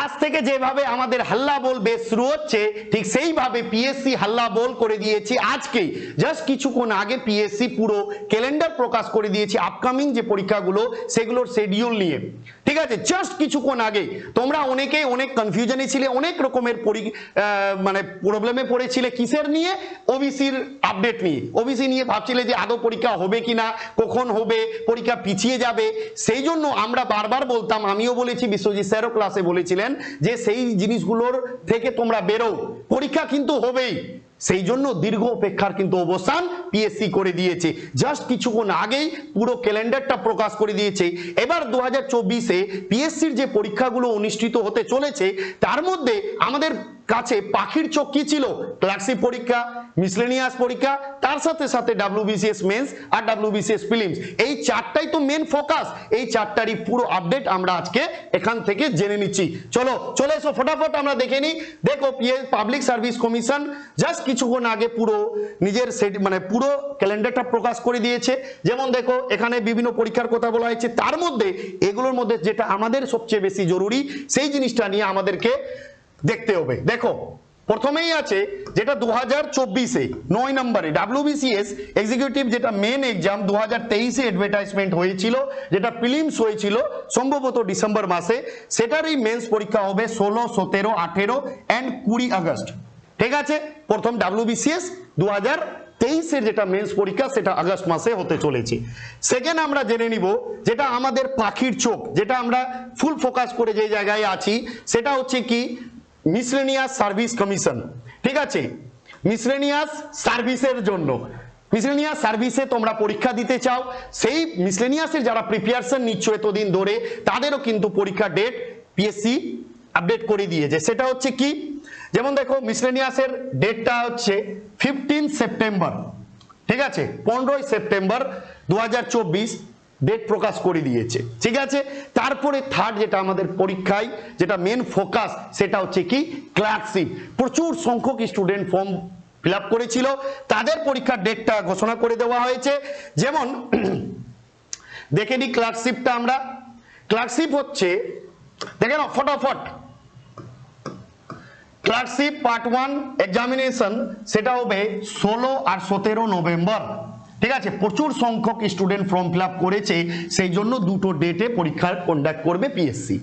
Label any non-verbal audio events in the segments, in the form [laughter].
আজ থেকে যেভাবে আমাদের হাল্লা বল বেশ শুরু হচ্ছে, ঠিক সেইভাবে পিএসসি হাল্লা বল করে দিয়েছি আজকেই জাস্ট কিছুক্ষণ আগে পিএসসি পুরো ক্যালেন্ডার প্রকাশ করে দিয়েছি আপকামিং যে পরীক্ষাগুলো, সেগুলোর শেডিউল নিয়ে। ঠিক আছে? জাস্ট কিছুক্ষণ আগে। তোমরা অনেকেই অনেক কনফিউশনে ছিলে, অনেক রকমের মানে প্রবলেমে পড়েছিলে কিসের নিয়ে? ওবিসির আপডেট নিয়ে। ওবিসি নিয়ে ভাবছিলে যে আদৌ পরীক্ষা হবে কিনা, কখন হবে, পরীক্ষা পিছিয়ে যাবে। সেই জন্য আমরা বারবার বলতাম, আমিও বলেছি, বিশ্বজিৎ স্যারও ক্লাসে বলেছিলেন যে সেই জিনিসগুলোর থেকে তোমরা বেরো। পরীক্ষা কিন্তু হবেই। সেই জন্য দীর্ঘ অপেক্ষার কিন্তু অবস্থান পিএসসি করে দিয়েছে। জাস্ট কিছুক্ষণ আগেই পুরো ক্যালেন্ডারটা প্রকাশ করে দিয়েছে। এবার দু হাজার চব্বিশে পিএসসির যে পরীক্ষাগুলো অনুষ্ঠিত হতে চলেছে, তার মধ্যে আমাদের কাছে পাখির চোখ কি ছিল? ক্লার্কশিপ পরীক্ষা মিসলেনিয়াস পরীক্ষা, তার সাথে সাথে ডাব্লিউবিসিএস মেন্স আর ডাব্লিউবিসিএস ফিলিমস এই চারটাই তো মেন ফোকাস এই চারটারই পুরো আপডেট আমরা আজকে এখান থেকে জেনে নিচ্ছি। চলো, চলে এসো, ফটাফট আমরা দেখে নিই। দেখো পাবলিক সার্ভিস কমিশন জাস্ট কিছুক্ষণ আগে পুরো নিজের set- মানে পুরো ক্যালেন্ডারটা প্রকাশ করে দিয়েছে। যেমন দেখো, এখানে বিভিন্ন পরীক্ষার কথা বলা হয়েছে। তার মধ্যে, এগুলোর মধ্যে যেটা আমাদের সবচেয়ে বেশি জরুরি, সেই জিনিসটা নিয়ে আমাদেরকে দেখতে হবে। দেখো, প্রথমেই আছে যেটা দু হাজার চব্বিশে, নয় নম্বরে ডাব্লিউবিসিএস এক্সিকিউটিভ যেটা মেন এক্সাম দু হাজার তেইশে অ্যাডভার্টাইজমেন্ট হয়েছিল, যেটা প্রিলিমস হয়েছিল, সম্ভবত ডিসেম্বর মাসে, সেটারই মেন্স পরীক্ষা হবে ষোলো, সতেরো, আঠেরো অ্যান্ড কুড়ি আগস্ট। ঠিক আছে? প্রথম ডাব্লিউবিসিএস দু হাজার তেইশের যেটা মেন্স পরীক্ষা, সেটা আগস্ট মাসে হতে চলেছে। সেকেন্ড আমরা জেনে নিব, যেটা আমাদের পাখির চোখ, যেটা আমরা ফুল ফোকাস করে যে জায়গায় আছি, সেটা হচ্ছে কি? মিসলেনিয়াস সার্ভিস কমিশন ঠিক আছে? মিসলেনিয়াস সার্ভিসের জন্য। মিসলেনিয়াস সার্ভিসে তোমরা পরীক্ষা দিতে চাও, সেই মিসলেনিয়াসের যারা প্রিপারেশন নিচ্ছ এতদিন ধরে, তাদেরও কিন্তু পরীক্ষা ডেট পিএসসি আপডেট করে দিয়েছে। সেটা হচ্ছে কি? যেমন দেখো মিসলেনিয়াসের ডেটটা হচ্ছে ফিফটিন সেপ্টেম্বর, ঠিক আছে? পনেরোই সেপ্টেম্বর দু হাজার চব্বিশ ডেট প্রকাশ করে দিয়েছে, ঠিক আছে? তারপরে থার্ড যেটা আমাদের পরীক্ষায়, যেটা মেন ফোকাস সেটা হচ্ছে কি? ক্লার্কশিপ প্রচুর সংখ্যক স্টুডেন্ট ফর্ম ফিল করেছিল। তাদের পরীক্ষার ডেটটা ঘোষণা করে দেওয়া হয়েছে। যেমন, [clears throat] দেখে নিই ক্লার্কশিপটা আমরা। ক্লার্কশিপ হচ্ছে, দেখে নাও, ফটাফট। ক্লার্কশিপ পার্ট ওয়ান এক্সামিনেশন সেটা হবে ষোলো আর সতেরো নভেম্বর। ঠিক আছে? প্রচুর সংখ্যক স্টুডেন্ট ফর্ম ফিল করেছে, সেই জন্য দুটো ডেটে পরীক্ষা কন্ডাক্ট করবে পিএসসি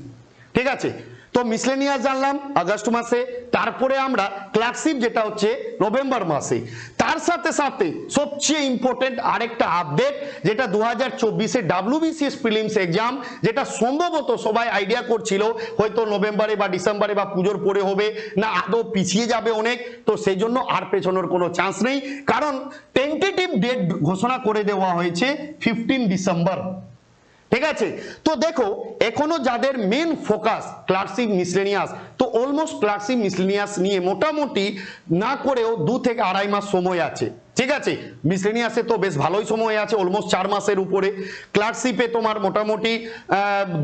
ঠিক আছে? তো মিসলেনিয়াস জানলাম আগস্ট মাসে, তারপরে আমরা ক্লার্কশিপ যেটা হচ্ছে নভেম্বর মাসে। তার সাথে সাথে সবচেয়ে ইম্পর্টেন্ট আরেকটা আপডেট যেটা দু হাজার চব্বিশে ডাব্লিউবিসিএস প্রিলিমস এক্সাম যেটা সম্ভবত সবাই আইডিয়া করছিল, হয়তো নভেম্বরে বা ডিসেম্বরে বা পুজোর পরে হবে, না আদৌ পিছিয়ে যাবে অনেক, তো সেই জন্য আর পেছনোর কোনো চান্স নেই। কারণ টেন্টেটিভ ডেট ঘোষণা করে দেওয়া হয়েছে ফিফটিন ডিসেম্বর। ঠিক আছে? তো দেখো, এখনও যাদের মেন ফোকাস ক্লার্কশিপ মিসলেনিয়াস তো অলমোস্ট ক্লার্কশিপ মিসলেনিয়াস নিয়ে মোটামুটি না করেও দু থেকে আড়াই মাস সময় আছে। ঠিক আছে? মিসলেনিয়াসে তো বেশ ভালোই সময় আছে অলমোস্ট চার মাসের উপরে। ক্লার্কশিপে তোমার মোটামুটি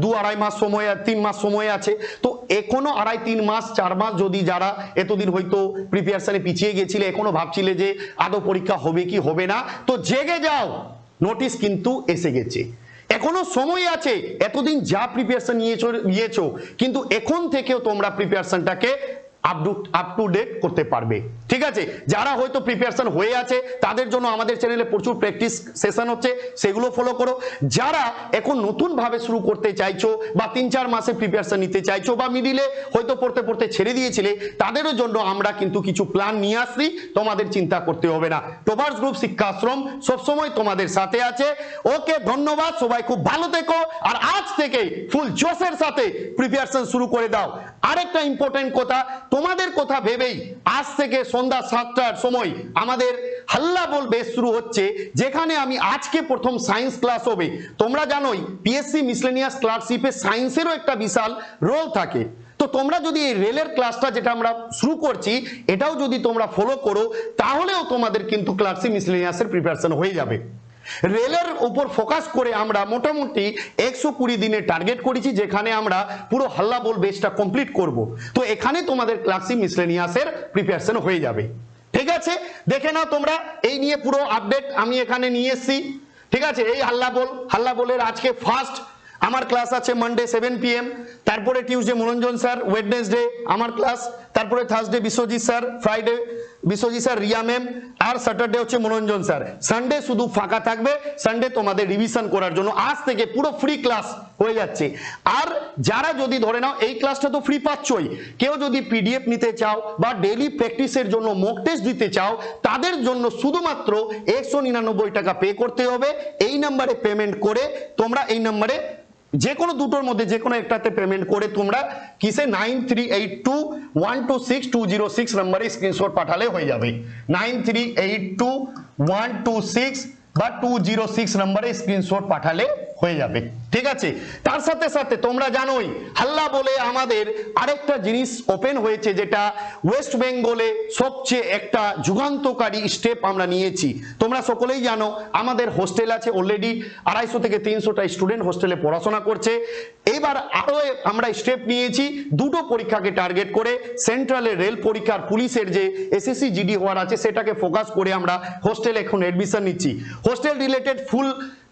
দু আড়াই মাস সময়, তিন মাস সময় আছে। তো এখনও আড়াই তিন মাস, চার মাস যদি যারা এতদিন হয়তো প্রিপারেশনে পিছিয়ে গেছিলে, এখনও ভাবছিলে যে আদৌ পরীক্ষা হবে কি হবে না, তো জেগে যাও। নোটিশ কিন্তু এসে গেছে। এখনও সময় আছে এতদিন যা প্রিপারেশন নিয়েছো নিয়েছো কিন্তু এখন থেকেও তোমরা প্রিপারেশনটাকে আপ টু ডেট করতে পারবে। ঠিক আছে? যারা হয়তো প্রিপারেশন হয়ে আছে, তাদের জন্য আমাদের চ্যানেলে প্রচুর প্র্যাকটিস সেশন হচ্ছে, সেগুলো ফলো করো। যারা এখন নতুন ভাবে শুরু করতে চাইছো বা তিন চার মাসে প্রিপারেশন নিতে চাইছো বা মিডিলে হয়তো পড়তে পড়তে ছেড়ে দিয়েছিলে, তাদেরও জন্য আমরা কিন্তু কিছু প্ল্যান নিয়ে আসছি। তোমাদের চিন্তা করতে হবে না। টোভার্স গ্রুপ শিক্ষাশ্রম সবসময় তোমাদের সাথে আছে। ওকে, ধন্যবাদ। সবাই খুব ভালো থেকো। আর আজ থেকে ফুল জোশের সাথে প্রিপারেশন শুরু করে দাও। আরেকটা ইম্পর্টেন্ট কথা তোমাদের কথা ভেবেই আজ থেকে সন্ধ্যা সাতটার সময় আমাদের হাল্লা বল বেশ শুরু হচ্ছে, যেখানে আমি আজকে প্রথম সায়েন্স ক্লাস হবে। তোমরা জানোই পিএসসি মিসলেনিয়াস ক্লার্কশিপে সায়েন্সেরও একটা বিশাল রোল থাকে। তো তোমরা যদি এই রেলের ক্লাসটা যেটা আমরা শুরু করছি, এটাও যদি তোমরা ফলো করো, তাহলেও তোমাদের কিন্তু ক্লার্কশিপ মিসলেনিয়াসের প্রিপারেশন হয়ে যাবে। রেলের উপর ফোকাস করে আমরা মোটামুটি একশো কুড়ি দিনের টার্গেট করেছি, যেখানে আমরা পুরো হাল্লা বল বেসটা কমপ্লিট করব। তো এখানে তোমাদের ক্লাসিক মিসলেনিয়াসের প্রিপারেশন হয়ে যাবে। ঠিক আছে? দেখে নাও তোমরা, এই নিয়ে পুরো আপডেট আমি এখানে নিয়ে এসেছি। ঠিক আছে? এই হাল্লা বল, হাল্লা বলের আজকে ফার্স্ট আমার ক্লাস আছে মানডে সেভেন পিএম তারপরে টিউসডে মনোরঞ্জন স্যার ওয়েডনেসডে আমার ক্লাস তারপরে Thursday Biswajit sir Friday Biswajit sir Riya ma'am আর স্যাটারডে হচ্ছে মনোরঞ্জন স্যার সানডে শুধু ফাঁকা থাকবে সানডে তোমাদের রিভিশন করার জন্য। আজ থেকে পুরো ফ্রি ক্লাস হয়ে যাচ্ছে। আর যারা যদি ধরে নাও, এই ক্লাসটা তো ফ্রি পাচ্ছই। কেউ যদি পিডিএফ নিতে চাও বা ডেইলি প্র্যাকটিসের জন্য মক টেস্ট দিতে চাও, তাদের জন্য শুধুমাত্র একশো নিরানব্বই টাকা পে করতে হবে। এই নাম্বারে পেমেন্ট করে তোমরা এই নাম্বারে যে কোনো দুটোর মধ্যে যে কোনো একটাতে পেমেন্ট করে তোমরা কিসে nine three eight two one two six two zero six নাম্বারে স্ক্রিনশট পাঠালে হয়ে যাবে। Nine three eight two one two six বা টু জিরো সিক্স নাম্বারে স্ক্রিনশট পাঠালে হয়ে যাবে। ঠিক আছে? তার সাথে সাথে তোমরা জানোই, হাল্লা বলে আমাদের আরেকটা জিনিস ওপেন হয়েছে যেটা ওয়েস্ট বেঙ্গলে সবচেয়ে একটা যুগান্তকারী স্টেপ আমরা নিয়েছি। তোমরা সকলেই জানো, আমাদের হোস্টেল আছে অলরেডি আড়াইশো থেকে তিনশোটা স্টুডেন্ট হোস্টেলে পড়াশোনা করছে। এবার আরও আমরা স্টেপ নিয়েছি, দুটো পরীক্ষাকে টার্গেট করে সেন্ট্রালের রেল পরীক্ষার পুলিশের যে এসএসসি জিডি হওয়ার আছে, সেটাকে ফোকাস করে আমরা হোস্টেল এখন অ্যাডমিশন নিচ্ছি। Hostel related full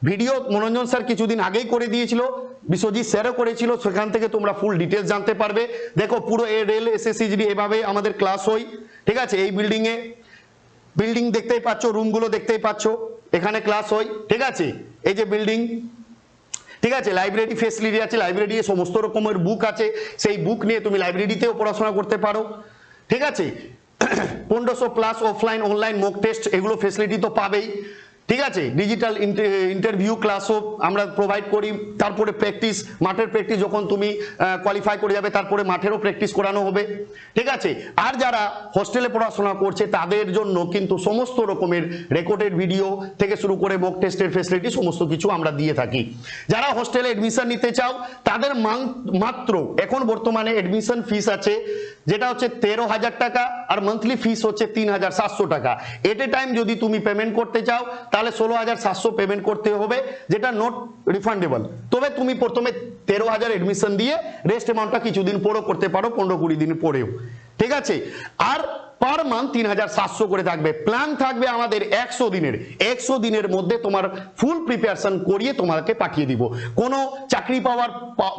video Manoranjan sir কিছুদিন আগেই করে দিয়েছিল, বিশ্বজিৎ স্যারও করেছিল, সেখান থেকে তোমরা ফুল ডিটেলস জানতে পারবে। দেখো, পুরো এ রেল এসএসসি জিডি এভাবে আমাদের ক্লাস হয়, ঠিক আছে, এই বিল্ডিং এ বিল্ডিং দেখতেই পাচ্ছ রুমগুলো দেখতেই পাচ্ছ, এখানে ক্লাস হয়, ঠিক আছে, এই যে বিল্ডিং ঠিক আছে লাইব্রেরি ফেসিলিটি আছে লাইব্রেরি সমস্ত রকমের বুক আছে, সেই বুক নিয়ে তুমি লাইব্রেরিতেও পড়াশোনা করতে পারো, ঠিক আছে, [clears throat] পনেরোশো plus offline online mock test এগুলো ফেসিলিটি তো পাবেই। ঠিক আছে? ডিজিটাল ইন্টারভিউ ক্লাসও আমরা প্রোভাইড করি, তারপরে প্র্যাকটিস মাঠের প্র্যাকটিস যখন তুমি কোয়ালিফাই করে যাবে, তারপরে মাঠেরও প্র্যাকটিস করানো হবে। ঠিক আছে? আর যারা হোস্টেলে পড়াশোনা করছে, তাদের জন্য কিন্তু সমস্ত রকমের রেকর্ডেড ভিডিও থেকে শুরু করে মক টেস্টের ফেসিলিটি সমস্ত কিছু আমরা দিয়ে থাকি। যারা হোস্টেলে এডমিশন নিতে চাও, তাদের মাত্র এখন বর্তমানে এডমিশন ফিস আছে যেটা হচ্ছে তেরো হাজার টাকা আর মান্থলি ফিস হচ্ছে তিন হাজার সাতশো টাকা। এট এ টাইম যদি তুমি পেমেন্ট করতে চাও, তাহলে ষোলো হাজার সাতশো পেমেন্ট করতে হবে, যেটা নোট রিফান্ডেবল তবে তুমি প্রথমে তেরো হাজার এডমিশন দিয়ে রেস্ট অ্যামাউন্টটা কিছুদিন পরও করতে পারো, পনেরো কুড়ি দিন পরেও। ঠিক আছে? আর পার মান্থ তিন হাজার সাতশো করে থাকবে। প্ল্যান থাকবে আমাদের একশো দিনের। একশো দিনের মধ্যে তোমার ফুল প্রিপারেশন করিয়ে তোমাকে পাঠিয়ে দিব। কোনো চাকরি পাওয়ার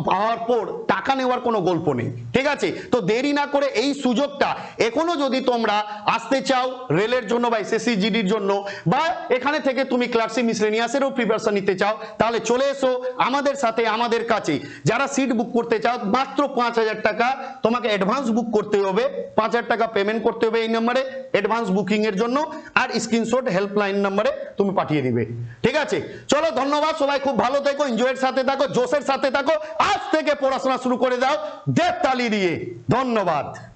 পাওয়ার পর টাকা নেওয়ার কোনো গল্প নেই। ঠিক আছে? তো দেরি না করে এই সুযোগটা এখনও যদি তোমরা আসতে চাও রেলের জন্য বা এসএসসি জিডির জন্য বা এখানে থেকে তুমি ক্লাসি মিসলেনিয়াসেরও প্রিপারেশন নিতে চাও, তাহলে চলে এসো আমাদের সাথে, আমাদের কাছে। যারা সিট বুক করতে চাও, মাত্র পাঁচ হাজার টাকা তোমাকে অ্যাডভান্স বুক করতে হবে। পাঁচ হাজার টাকা পেমেন্ট করতে হবে। এই নাম্বারে অ্যাডভান্স বুকিং এর জন্য, আর স্ক্রিনশট হেল্পলাইন নাম্বারে তুমি পাঠিয়ে দিবে। ঠিক আছে? চলো, ধন্যবাদ, সবাই খুব ভালো থেকো এনজয়ের সাথে থাকো, জোশের সাথে থাকো, আজ থেকে পড়াশোনা শুরু করে দাও দেব তালি দিয়ে। ধন্যবাদ।